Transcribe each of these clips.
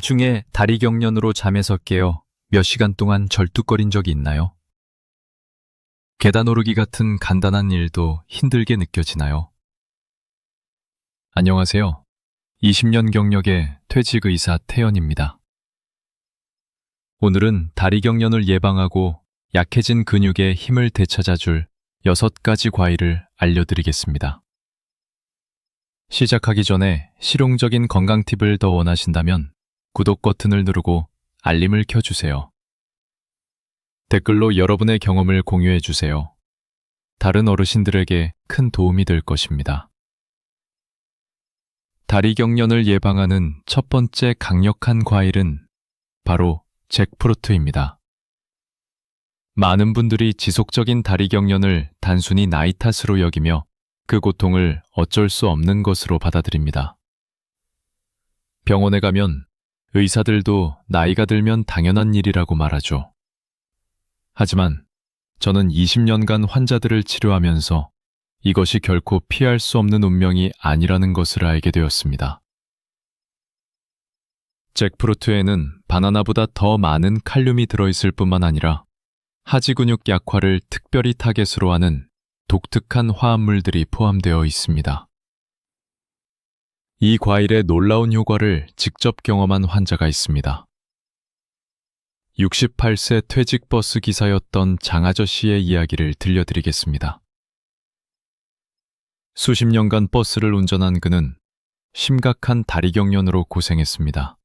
중에 다리 경련으로 잠에서 깨어 몇 시간 동안 절뚝거린 적이 있나요? 계단 오르기 같은 간단한 일도 힘들게 느껴지나요? 안녕하세요. 20년 경력의 퇴직 의사 태연입니다. 오늘은 다리 경련을 예방하고 약해진 근육에 힘을 되찾아줄 6가지 과일을 알려드리겠습니다. 시작하기 전에 실용적인 건강 팁을 더 원하신다면 구독 버튼을 누르고 알림을 켜주세요. 댓글로 여러분의 경험을 공유해 주세요. 다른 어르신들에게 큰 도움이 될 것입니다. 다리 경련을 예방하는 첫 번째 강력한 과일은 바로 잭프루트입니다. 많은 분들이 지속적인 다리 경련을 단순히 나이 탓으로 여기며 그 고통을 어쩔 수 없는 것으로 받아들입니다. 병원에 가면 의사들도 나이가 들면 당연한 일이라고 말하죠. 하지만 저는 20년간 환자들을 치료하면서 이것이 결코 피할 수 없는 운명이 아니라는 것을 알게 되었습니다. 잭프루트에는 바나나보다 더 많은 칼륨이 들어있을 뿐만 아니라 하지 근육 약화를 특별히 타겟으로 하는 독특한 화합물들이 포함되어 있습니다. 이 과일의 놀라운 효과를 직접 경험한 환자가 있습니다. 68세 퇴직 버스 기사였던 장아저 씨의 이야기를 들려드리겠습니다. 수십 년간 버스를 운전한 그는 심각한 다리 경련으로 고생했습니다.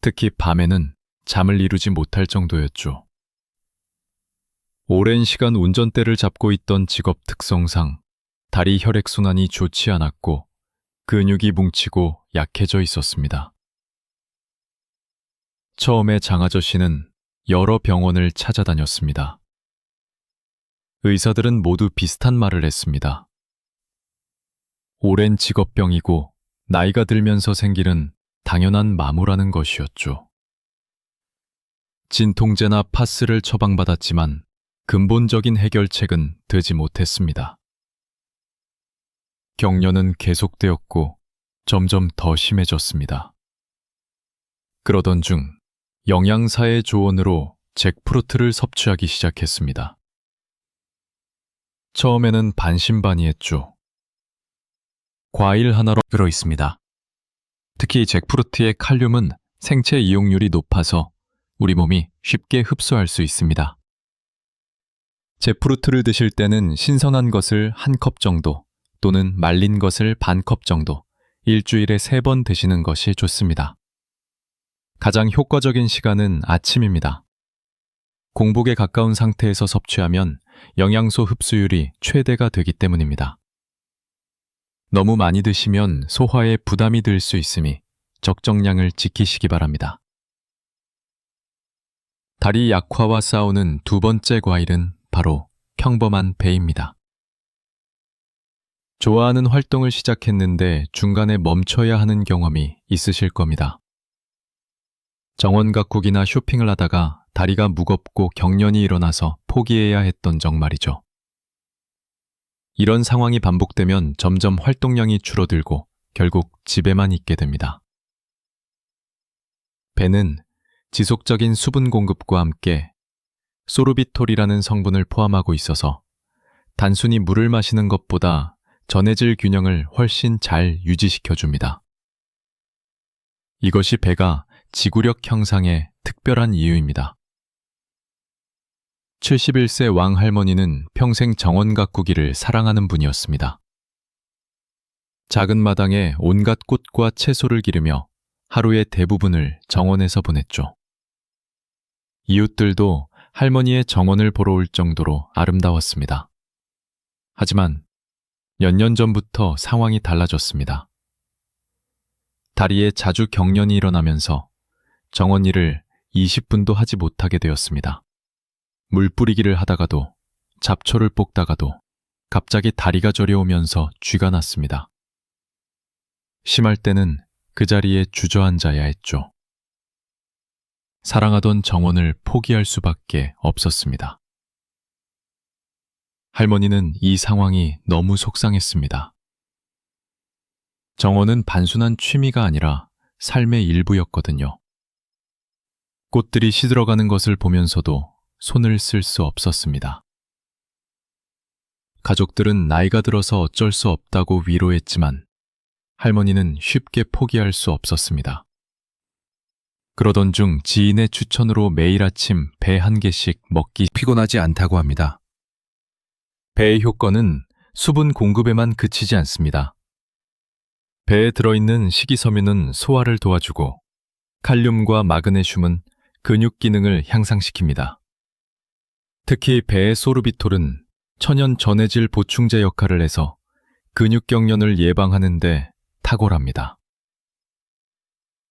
특히 밤에는 잠을 이루지 못할 정도였죠. 오랜 시간 운전대를 잡고 있던 직업 특성상 다리 혈액순환이 좋지 않았고 근육이 뭉치고 약해져 있었습니다. 처음에 장아저씨는 여러 병원을 찾아다녔습니다. 의사들은 모두 비슷한 말을 했습니다. 오랜 직업병이고 나이가 들면서 생기는 당연한 마모라는 것이었죠. 진통제나 파스를 처방받았지만 근본적인 해결책은 되지 못했습니다. 경련은 계속되었고 점점 더 심해졌습니다. 그러던 중 영양사의 조언으로 잭프루트를 섭취하기 시작했습니다. 처음에는 반신반의했죠. 과일 하나로 들어 있습니다. 특히 잭프루트의 칼륨은 생체 이용률이 높아서 우리 몸이 쉽게 흡수할 수 있습니다. 잭프루트를 드실 때는 신선한 것을 한 컵 정도 또는 말린 것을 반 컵 정도 일주일에 세 번 드시는 것이 좋습니다. 가장 효과적인 시간은 아침입니다. 공복에 가까운 상태에서 섭취하면 영양소 흡수율이 최대가 되기 때문입니다. 너무 많이 드시면 소화에 부담이 들 수 있으니 적정량을 지키시기 바랍니다. 다리 약화와 싸우는 두 번째 과일은 바로 평범한 배입니다. 좋아하는 활동을 시작했는데 중간에 멈춰야 하는 경험이 있으실 겁니다. 정원 가꾸기나 쇼핑을 하다가 다리가 무겁고 경련이 일어나서 포기해야 했던 적 말이죠. 이런 상황이 반복되면 점점 활동량이 줄어들고 결국 집에만 있게 됩니다. 배는 지속적인 수분 공급과 함께 소르비톨이라는 성분을 포함하고 있어서 단순히 물을 마시는 것보다 전해질 균형을 훨씬 잘 유지시켜 줍니다. 이것이 배가 지구력 형상의 특별한 이유입니다. 71세 왕 할머니는 평생 정원 가꾸기를 사랑하는 분이었습니다. 작은 마당에 온갖 꽃과 채소를 기르며 하루의 대부분을 정원에서 보냈죠. 이웃들도 할머니의 정원을 보러 올 정도로 아름다웠습니다. 하지만 몇 년 전부터 상황이 달라졌습니다. 다리에 자주 경련이 일어나면서 정원 일을 20분도 하지 못하게 되었습니다. 물 뿌리기를 하다가도 잡초를 뽑다가도 갑자기 다리가 저려오면서 쥐가 났습니다. 심할 때는 그 자리에 주저앉아야 했죠. 사랑하던 정원을 포기할 수밖에 없었습니다. 할머니는 이 상황이 너무 속상했습니다. 정원은 단순한 취미가 아니라 삶의 일부였거든요. 꽃들이 시들어가는 것을 보면서도 손을 쓸 수 없었습니다. 가족들은 나이가 들어서 어쩔 수 없다고 위로했지만 할머니는 쉽게 포기할 수 없었습니다. 그러던 중 지인의 추천으로 매일 아침 배 한 개씩 먹기 피곤하지 않다고 합니다. 배의 효과는 수분 공급에만 그치지 않습니다. 배에 들어있는 식이섬유는 소화를 도와주고 칼륨과 마그네슘은 근육 기능을 향상시킵니다. 특히 배의 소르비톨은 천연 전해질 보충제 역할을 해서 근육 경련을 예방하는 데 탁월합니다.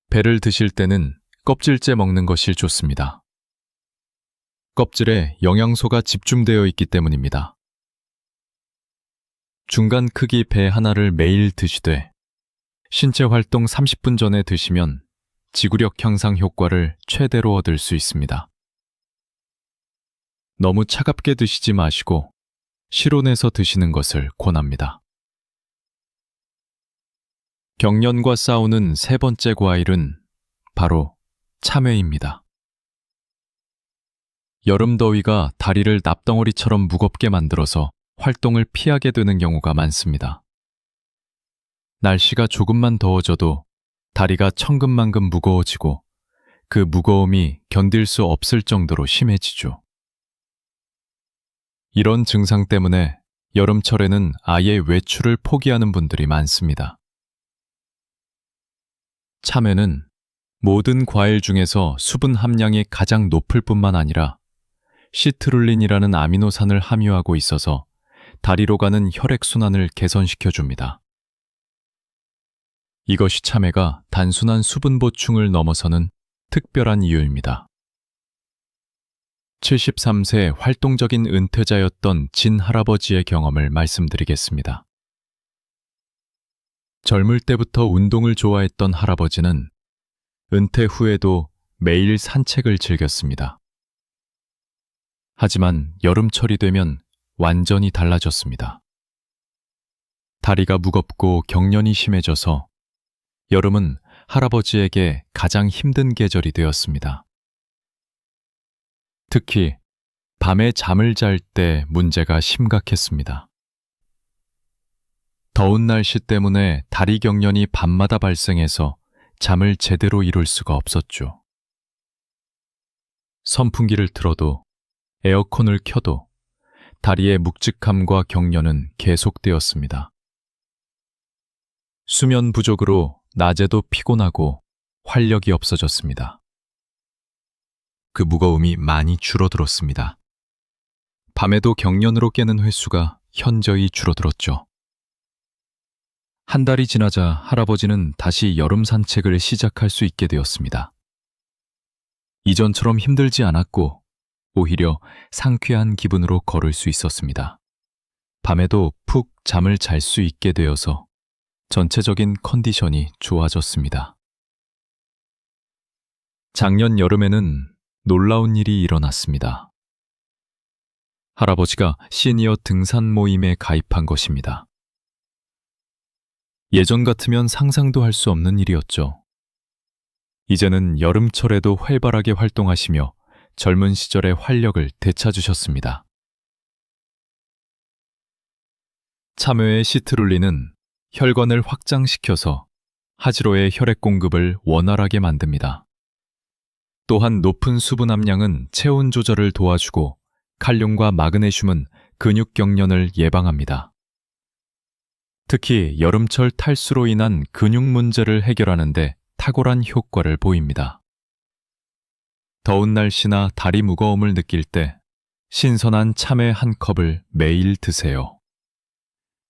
배를 드실 때는 껍질째 먹는 것이 좋습니다. 껍질에 영양소가 집중되어 있기 때문입니다. 중간 크기 배 하나를 매일 드시되 신체 활동 30분 전에 드시면 지구력 향상 효과를 최대로 얻을 수 있습니다. 너무 차갑게 드시지 마시고 실온에서 드시는 것을 권합니다. 경련과 싸우는 세 번째 과일은 바로 참외입니다. 여름 더위가 다리를 납덩어리처럼 무겁게 만들어서 활동을 피하게 되는 경우가 많습니다. 날씨가 조금만 더워져도 다리가 천근만근 무거워지고 그 무거움이 견딜 수 없을 정도로 심해지죠. 이런 증상 때문에 여름철에는 아예 외출을 포기하는 분들이 많습니다. 참외는 모든 과일 중에서 수분 함량이 가장 높을 뿐만 아니라 시트룰린이라는 아미노산을 함유하고 있어서 다리로 가는 혈액순환을 개선시켜 줍니다. 이것이 참외가 단순한 수분 보충을 넘어서는 특별한 이유입니다. 73세 활동적인 은퇴자였던 진 할아버지의 경험을 말씀드리겠습니다. 젊을 때부터 운동을 좋아했던 할아버지는 은퇴 후에도 매일 산책을 즐겼습니다. 하지만 여름철이 되면 완전히 달라졌습니다. 다리가 무겁고 경련이 심해져서 여름은 할아버지에게 가장 힘든 계절이 되었습니다. 특히 밤에 잠을 잘 때 문제가 심각했습니다. 더운 날씨 때문에 다리 경련이 밤마다 발생해서 잠을 제대로 이룰 수가 없었죠. 선풍기를 틀어도 에어컨을 켜도 다리의 묵직함과 경련은 계속되었습니다. 수면 부족으로 낮에도 피곤하고 활력이 없어졌습니다. 그 무거움이 많이 줄어들었습니다. 밤에도 경련으로 깨는 횟수가 현저히 줄어들었죠. 한 달이 지나자 할아버지는 다시 여름 산책을 시작할 수 있게 되었습니다. 이전처럼 힘들지 않았고 오히려 상쾌한 기분으로 걸을 수 있었습니다. 밤에도 푹 잠을 잘 수 있게 되어서 전체적인 컨디션이 좋아졌습니다. 작년 여름에는 놀라운 일이 일어났습니다. 할아버지가 시니어 등산 모임에 가입한 것입니다. 예전 같으면 상상도 할 수 없는 일이었죠. 이제는 여름철에도 활발하게 활동하시며 젊은 시절의 활력을 되찾으셨습니다. 참외의 시트룰리는 혈관을 확장시켜서 하지로의 혈액 공급을 원활하게 만듭니다. 또한 높은 수분 함량은 체온 조절을 도와주고 칼륨과 마그네슘은 근육 경련을 예방합니다. 특히 여름철 탈수로 인한 근육 문제를 해결하는데 탁월한 효과를 보입니다. 더운 날씨나 다리 무거움을 느낄 때 신선한 참외 한 컵을 매일 드세요.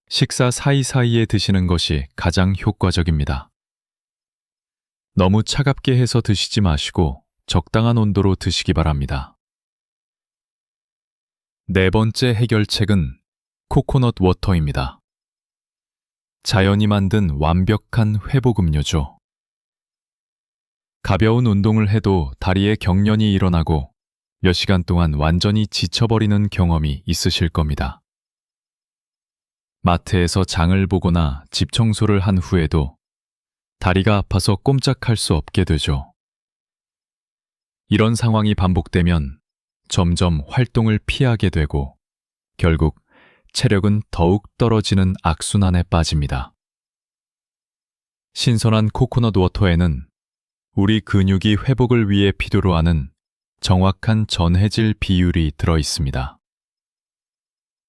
식사 사이사이에 드시는 것이 가장 효과적입니다. 너무 차갑게 해서 드시지 마시고 적당한 온도로 드시기 바랍니다. 네 번째 해결책은 코코넛 워터입니다. 자연이 만든 완벽한 회복 음료죠. 가벼운 운동을 해도 다리에 경련이 일어나고 몇 시간 동안 완전히 지쳐버리는 경험이 있으실 겁니다. 마트에서 장을 보거나 집 청소를 한 후에도 다리가 아파서 꼼짝할 수 없게 되죠. 이런 상황이 반복되면 점점 활동을 피하게 되고 결국 체력은 더욱 떨어지는 악순환에 빠집니다. 신선한 코코넛 워터에는 우리 근육이 회복을 위해 필요로 하는 정확한 전해질 비율이 들어 있습니다.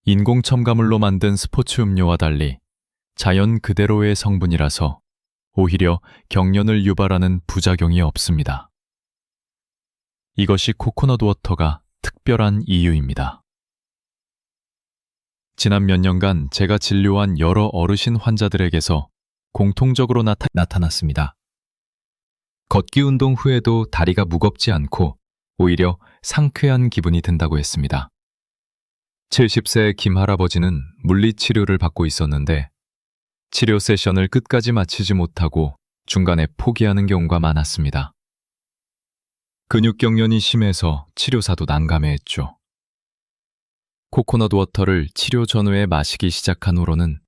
인공 첨가물로 만든 스포츠 음료와 달리 자연 그대로의 성분이라서 오히려 경련을 유발하는 부작용이 없습니다. 이것이 코코넛 워터가 특별한 이유입니다. 지난 몇 년간 제가 진료한 여러 어르신 환자들에게서 공통적으로 나타, 나타났습니다. 걷기 운동 후에도 다리가 무겁지 않고 오히려 상쾌한 기분이 든다고 했습니다. 70세 김 할아버지는 물리치료를 받고 있었는데 치료 세션을 끝까지 마치지 못하고 중간에 포기하는 경우가 많았습니다. 근육경련이 심해서 치료사도 난감해했죠. 코코넛 워터를 치료 전후에 마시기 시작한 후로는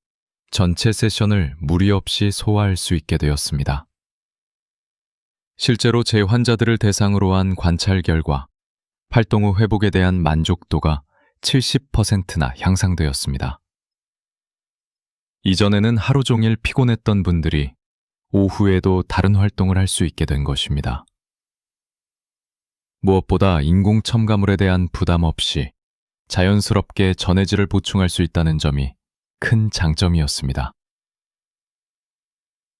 전체 세션을 무리 없이 소화할 수 있게 되었습니다. 실제로 제 환자들을 대상으로 한 관찰 결과 활동 후 회복에 대한 만족도가 70%나 향상되었습니다. 이전에는 하루 종일 피곤했던 분들이 오후에도 다른 활동을 할 수 있게 된 것입니다. 무엇보다 인공 첨가물에 대한 부담 없이 자연스럽게 전해질을 보충할 수 있다는 점이 큰 장점이었습니다.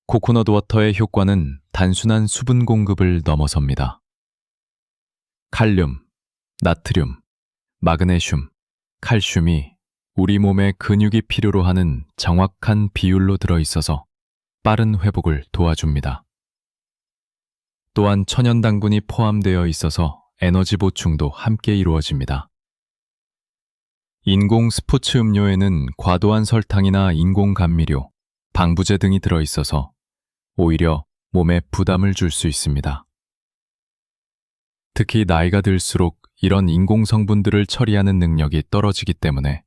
코코넛 워터의 효과는 단순한 수분 공급을 넘어섭니다. 칼륨, 나트륨, 마그네슘, 칼슘이 우리 몸의 근육이 필요로 하는 정확한 비율로 들어있어서 빠른 회복을 도와줍니다. 또한 천연당분이 포함되어 있어서 에너지 보충도 함께 이루어집니다. 인공 스포츠 음료에는 과도한 설탕이나 인공 감미료, 방부제 등이 들어있어서 오히려 몸에 부담을 줄 수 있습니다. 특히 나이가 들수록 이런 인공 성분들을 처리하는 능력이 떨어지기 때문에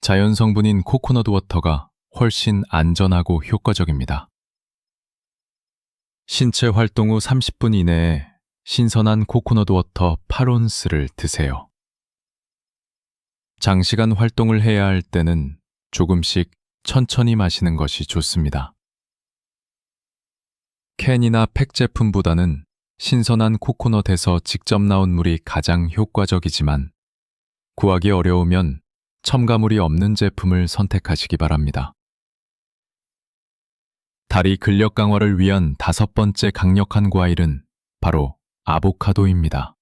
자연 성분인 코코넛 워터가 훨씬 안전하고 효과적입니다. 신체 활동 후 30분 이내에 신선한 코코넛 워터 8온스를 드세요. 장시간 활동을 해야 할 때는 조금씩 천천히 마시는 것이 좋습니다. 캔이나 팩 제품보다는 신선한 코코넛에서 직접 나온 물이 가장 효과적이지만 구하기 어려우면 첨가물이 없는 제품을 선택하시기 바랍니다. 다리 근력 강화를 위한 다섯 번째 강력한 과일은 바로 아보카도입니다.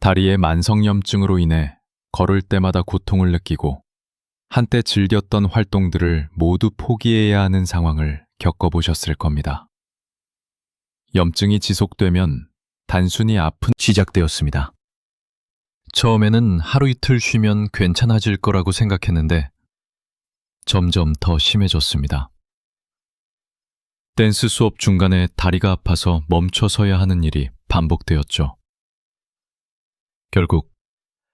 다리의 만성염증으로 인해 걸을 때마다 고통을 느끼고 한때 즐겼던 활동들을 모두 포기해야 하는 상황을 겪어보셨을 겁니다. 염증이 지속되면 단순히 아픈 시작되었습니다. 처음에는 하루 이틀 쉬면 괜찮아질 거라고 생각했는데 점점 더 심해졌습니다. 댄스 수업 중간에 다리가 아파서 멈춰서야 하는 일이 반복되었죠. 결국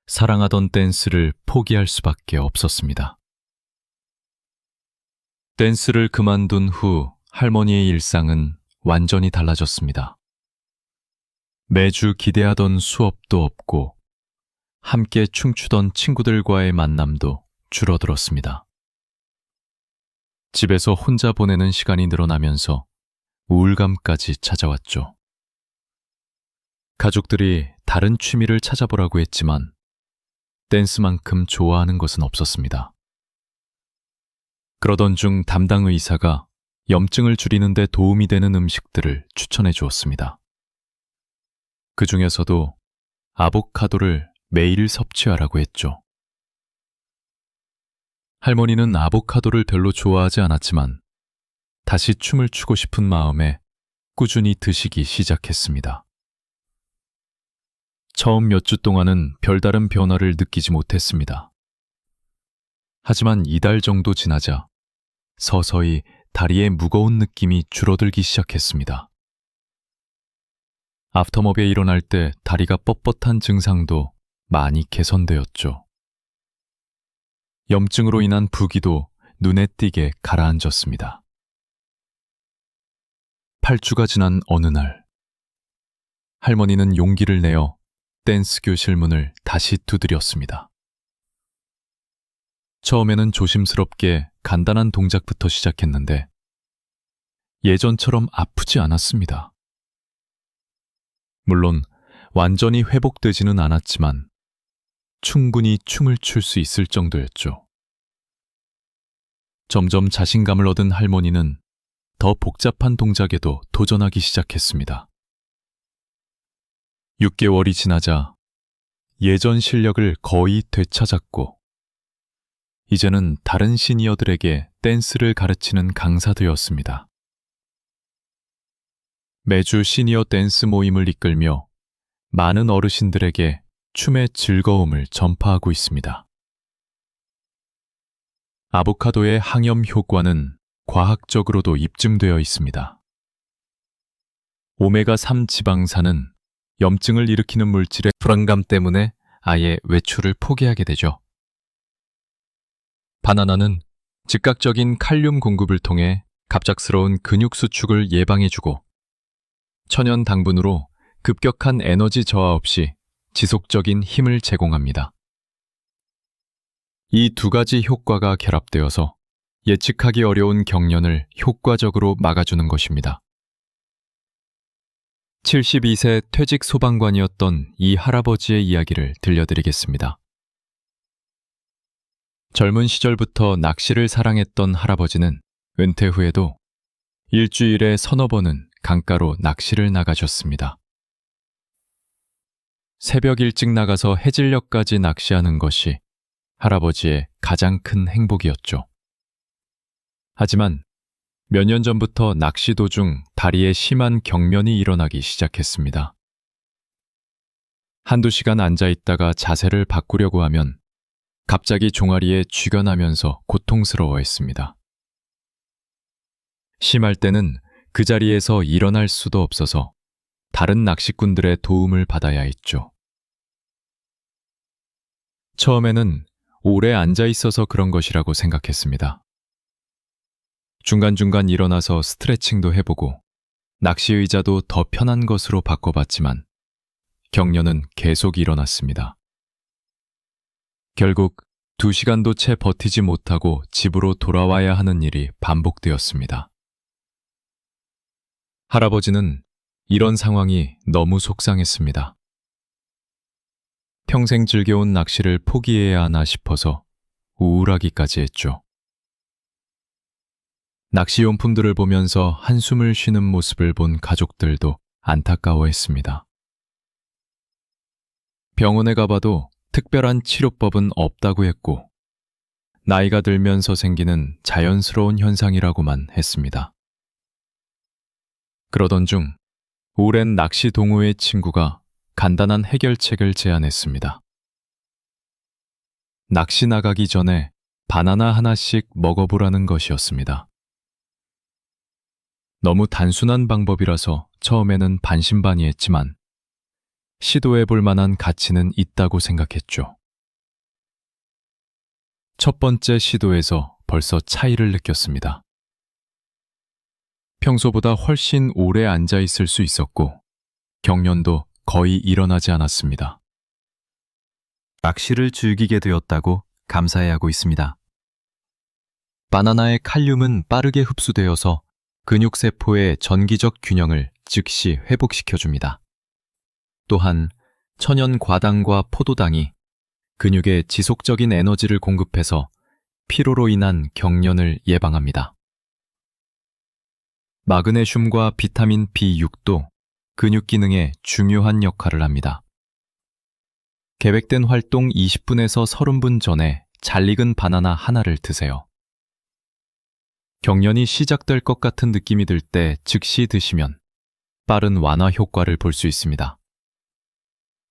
사랑하던 댄스를 포기할 수밖에 없었습니다. 댄스를 그만둔 후 할머니의 일상은 완전히 달라졌습니다. 매주 기대하던 수업도 없고 함께 춤추던 친구들과의 만남도 줄어들었습니다. 집에서 혼자 보내는 시간이 늘어나면서 우울감까지 찾아왔죠. 가족들이 다른 취미를 찾아보라고 했지만 댄스만큼 좋아하는 것은 없었습니다. 그러던 중 담당 의사가 염증을 줄이는데 도움이 되는 음식들을 추천해 주었습니다. 그 중에서도 아보카도를 매일 섭취하라고 했죠. 할머니는 아보카도를 별로 좋아하지 않았지만 다시 춤을 추고 싶은 마음에 꾸준히 드시기 시작했습니다. 처음 몇 주 동안은 별다른 변화를 느끼지 못했습니다. 하지만 이달 정도 지나자 서서히 다리의 무거운 느낌이 줄어들기 시작했습니다. 아프터머비에 일어날 때 다리가 뻣뻣한 증상도 많이 개선되었죠. 염증으로 인한 부기도 눈에 띄게 가라앉았습니다. 8주가 지난 어느 날, 할머니는 용기를 내어 댄스 교실 문을 다시 두드렸습니다. 처음에는 조심스럽게 간단한 동작부터 시작했는데, 예전처럼 아프지 않았습니다. 물론, 완전히 회복되지는 않았지만, 충분히 춤을 출 수 있을 정도였죠. 점점 자신감을 얻은 할머니는 더 복잡한 동작에도 도전하기 시작했습니다. 6개월이 지나자 예전 실력을 거의 되찾았고, 이제는 다른 시니어들에게 댄스를 가르치는 강사되었습니다. 매주 시니어 댄스 모임을 이끌며 많은 어르신들에게 춤의 즐거움을 전파하고 있습니다. 아보카도의 항염 효과는 과학적으로도 입증되어 있습니다. 오메가3 지방산은 염증을 일으키는 물질의 불안감 때문에 아예 외출을 포기하게 되죠. 바나나는 즉각적인 칼륨 공급을 통해 갑작스러운 근육 수축을 예방해주고 천연 당분으로 급격한 에너지 저하 없이 지속적인 힘을 제공합니다. 이 두 가지 효과가 결합되어서 예측하기 어려운 경련을 효과적으로 막아주는 것입니다. 72세 퇴직 소방관이었던 이 할아버지의 이야기를 들려드리겠습니다. 젊은 시절부터 낚시를 사랑했던 할아버지는 은퇴 후에도 일주일에 서너 번은 강가로 낚시를 나가셨습니다. 새벽 일찍 나가서 해질녘까지 낚시하는 것이 할아버지의 가장 큰 행복이었죠. 하지만 몇 년 전부터 낚시 도중 다리에 심한 경련이 일어나기 시작했습니다. 한두 시간 앉아 있다가 자세를 바꾸려고 하면 갑자기 종아리에 쥐가 나면서 고통스러워 했습니다. 심할 때는 그 자리에서 일어날 수도 없어서 다른 낚시꾼들의 도움을 받아야 했죠. 처음에는 오래 앉아 있어서 그런 것이라고 생각했습니다. 중간중간 일어나서 스트레칭도 해보고 낚시 의자도 더 편한 것으로 바꿔봤지만 경련은 계속 일어났습니다. 결국 두 시간도 채 버티지 못하고 집으로 돌아와야 하는 일이 반복되었습니다. 할아버지는 이런 상황이 너무 속상했습니다. 평생 즐겨온 낚시를 포기해야 하나 싶어서 우울하기까지 했죠. 낚시용품들을 보면서 한숨을 쉬는 모습을 본 가족들도 안타까워했습니다. 병원에 가봐도 특별한 치료법은 없다고 했고, 나이가 들면서 생기는 자연스러운 현상이라고만 했습니다. 그러던 중, 오랜 낚시 동호회 친구가 간단한 해결책을 제안했습니다. 낚시 나가기 전에 바나나 하나씩 먹어보라는 것이었습니다. 너무 단순한 방법이라서 처음에는 반신반의했지만 시도해 볼 만한 가치는 있다고 생각했죠. 첫 번째 시도에서 벌써 차이를 느꼈습니다. 평소보다 훨씬 오래 앉아 있을 수 있었고 경련도 거의 일어나지 않았습니다. 낚시를 즐기게 되었다고 감사해하고 있습니다. 바나나의 칼륨은 빠르게 흡수되어서 근육세포의 전기적 균형을 즉시 회복시켜줍니다. 또한 천연 과당과 포도당이 근육에 지속적인 에너지를 공급해서 피로로 인한 경련을 예방합니다. 마그네슘과 비타민 B6도 근육 기능에 중요한 역할을 합니다. 계획된 활동 20분에서 30분 전에 잘 익은 바나나 하나를 드세요. 경련이 시작될 것 같은 느낌이 들 때 즉시 드시면 빠른 완화 효과를 볼 수 있습니다.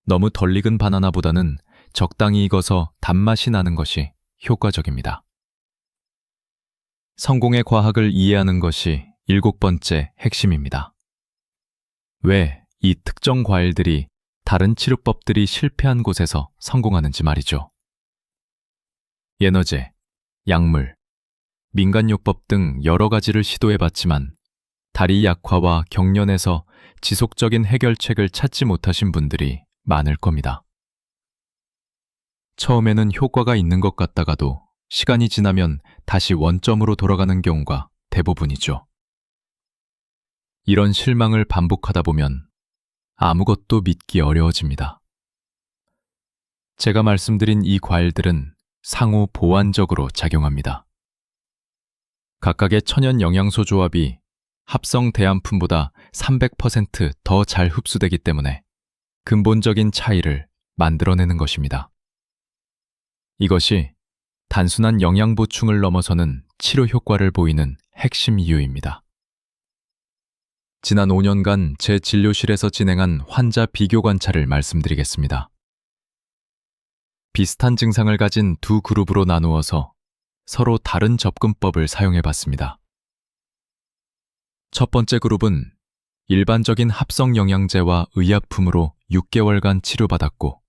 너무 덜 익은 바나나보다는 적당히 익어서 단맛이 나는 것이 효과적입니다. 성공의 과학을 이해하는 것이 일곱 번째 핵심입니다. 왜 이 특정 과일들이 다른 치료법들이 실패한 곳에서 성공하는지 말이죠. 에너제, 약물, 민간요법 등 여러 가지를 시도해봤지만 다리 약화와 경련에서 지속적인 해결책을 찾지 못하신 분들이 많을 겁니다. 처음에는 효과가 있는 것 같다가도 시간이 지나면 다시 원점으로 돌아가는 경우가 대부분이죠. 이런 실망을 반복하다 보면 아무것도 믿기 어려워집니다. 제가 말씀드린 이 과일들은 상호 보완적으로 작용합니다. 각각의 천연 영양소 조합이 합성 대안품보다 300%더 잘 흡수되기 때문에 근본적인 차이를 만들어내는 것입니다. 이것이 단순한 영양 보충을 넘어서는 치료 효과를 보이는 핵심 이유입니다. 지난 5년간 제 진료실에서 진행한 환자 비교 관찰을 말씀드리겠습니다. 비슷한 증상을 가진 두 그룹으로 나누어서 서로 다른 접근법을 사용해 봤습니다. 첫 번째 그룹은 일반적인 합성 영양제와 의약품으로 6개월간 치료받았고,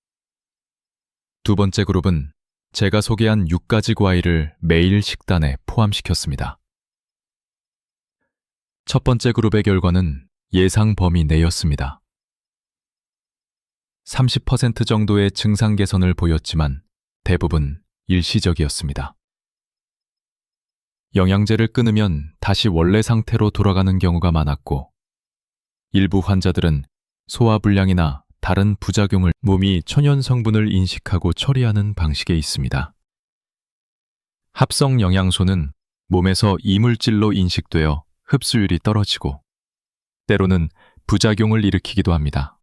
두 번째 그룹은 제가 소개한 6가지 과일을 매일 식단에 포함시켰습니다. 첫 번째 그룹의 결과는 예상 범위 내였습니다. 30% 정도의 증상 개선을 보였지만 대부분 일시적이었습니다. 영양제를 끊으면 다시 원래 상태로 돌아가는 경우가 많았고, 일부 환자들은 소화불량이나 다른 부작용을 몸이 천연 성분을 인식하고 처리하는 방식에 있습니다. 합성 영양소는 몸에서 이물질로 인식되어 흡수율이 떨어지고, 때로는 부작용을 일으키기도 합니다.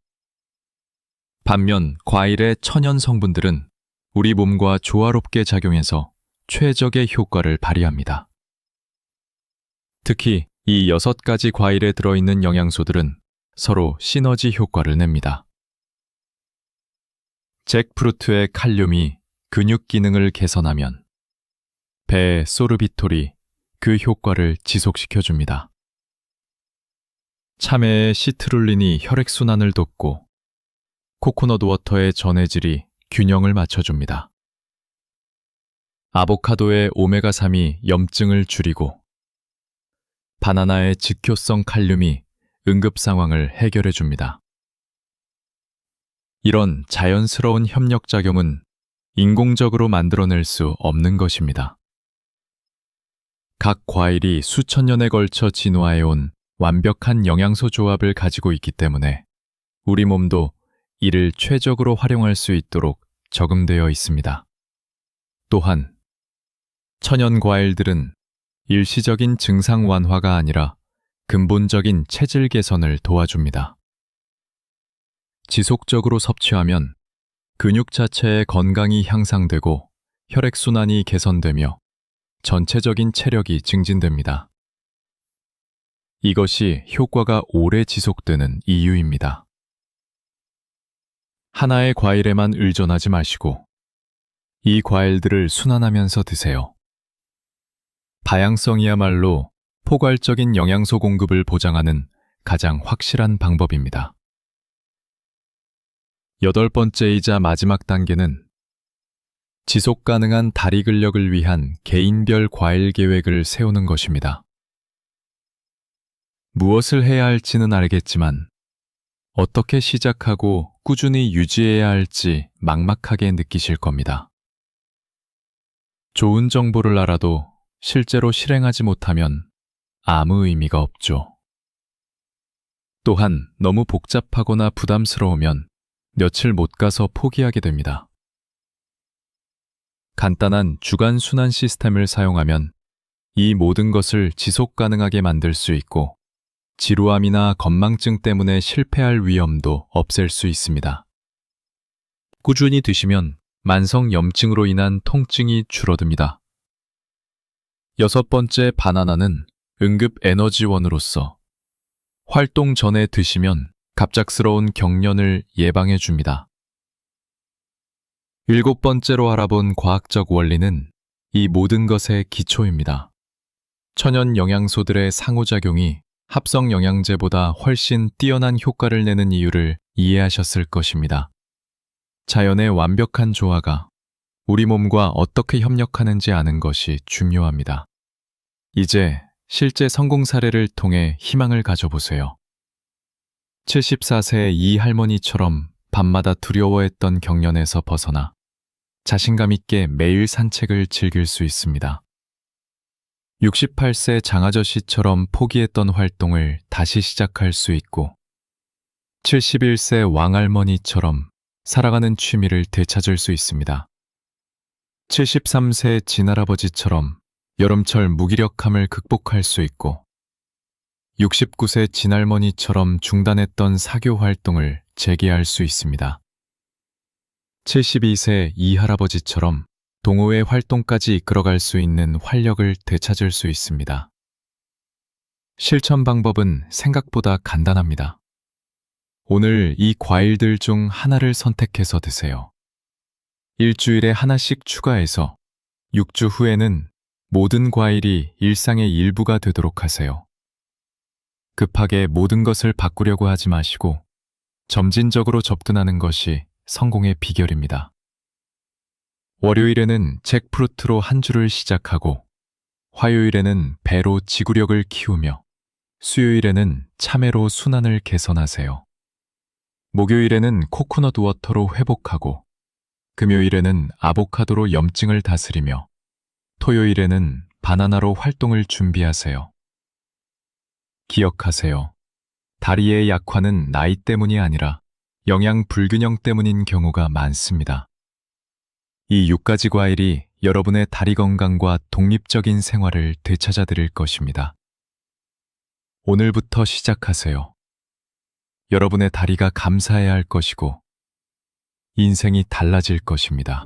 반면 과일의 천연 성분들은 우리 몸과 조화롭게 작용해서 최적의 효과를 발휘합니다. 특히 이 여섯 가지 과일에 들어있는 영양소들은 서로 시너지 효과를 냅니다. 잭프루트의 칼륨이 근육 기능을 개선하면 배의 소르비톨이 그 효과를 지속시켜 줍니다. 참외의 시트룰린이 혈액순환을 돕고 코코넛 워터의 전해질이 균형을 맞춰줍니다. 아보카도의 오메가3이 염증을 줄이고 바나나의 직효성 칼륨이 응급 상황을 해결해 줍니다. 이런 자연스러운 협력작용은 인공적으로 만들어낼 수 없는 것입니다. 각 과일이 수천 년에 걸쳐 진화해온 완벽한 영양소 조합을 가지고 있기 때문에 우리 몸도 이를 최적으로 활용할 수 있도록 적응되어 있습니다. 또한 천연 과일들은 일시적인 증상 완화가 아니라 근본적인 체질 개선을 도와줍니다. 지속적으로 섭취하면 근육 자체의 건강이 향상되고 혈액순환이 개선되며 전체적인 체력이 증진됩니다. 이것이 효과가 오래 지속되는 이유입니다. 하나의 과일에만 의존하지 마시고 이 과일들을 순환하면서 드세요. 다양성이야말로 포괄적인 영양소 공급을 보장하는 가장 확실한 방법입니다. 여덟 번째이자 마지막 단계는 지속 가능한 다리 근력을 위한 개인별 과일 계획을 세우는 것입니다. 무엇을 해야 할지는 알겠지만 어떻게 시작하고 꾸준히 유지해야 할지 막막하게 느끼실 겁니다. 좋은 정보를 알아도 실제로 실행하지 못하면 아무 의미가 없죠. 또한 너무 복잡하거나 부담스러우면 며칠 못 가서 포기하게 됩니다. 간단한 주간 순환 시스템을 사용하면 이 모든 것을 지속 가능하게 만들 수 있고 지루함이나 건망증 때문에 실패할 위험도 없앨 수 있습니다. 꾸준히 드시면 만성 염증으로 인한 통증이 줄어듭니다. 여섯 번째 바나나는 응급 에너지원으로서 활동 전에 드시면 갑작스러운 경련을 예방해 줍니다. 일곱 번째로 알아본 과학적 원리는 이 모든 것의 기초입니다. 천연 영양소들의 상호작용이 합성 영양제보다 훨씬 뛰어난 효과를 내는 이유를 이해하셨을 것입니다. 자연의 완벽한 조화가 우리 몸과 어떻게 협력하는지 아는 것이 중요합니다. 이제 실제 성공 사례를 통해 희망을 가져보세요. 74세 이 할머니처럼 밤마다 두려워했던 경련에서 벗어나 자신감 있게 매일 산책을 즐길 수 있습니다. 68세 장아저씨처럼 포기했던 활동을 다시 시작할 수 있고 71세 왕할머니처럼 살아가는 취미를 되찾을 수 있습니다. 73세 진할아버지처럼 여름철 무기력함을 극복할 수 있고 69세 진할머니처럼 중단했던 사교 활동을 재개할 수 있습니다. 72세 이할아버지처럼 동호회 활동까지 이끌어갈 수 있는 활력을 되찾을 수 있습니다. 실천 방법은 생각보다 간단합니다. 오늘 이 과일들 중 하나를 선택해서 드세요. 일주일에 하나씩 추가해서 6주 후에는 모든 과일이 일상의 일부가 되도록 하세요. 급하게 모든 것을 바꾸려고 하지 마시고 점진적으로 접근하는 것이 성공의 비결입니다. 월요일에는 잭프루트로 한 주를 시작하고 화요일에는 배로 지구력을 키우며 수요일에는 참외로 순환을 개선하세요. 목요일에는 코코넛 워터로 회복하고 금요일에는 아보카도로 염증을 다스리며 토요일에는 바나나로 활동을 준비하세요. 기억하세요. 다리의 약화는 나이 때문이 아니라 영양 불균형 때문인 경우가 많습니다. 이 6가지 과일이 여러분의 다리 건강과 독립적인 생활을 되찾아 드릴 것입니다. 오늘부터 시작하세요. 여러분의 다리가 감사해야 할 것이고, 인생이 달라질 것입니다.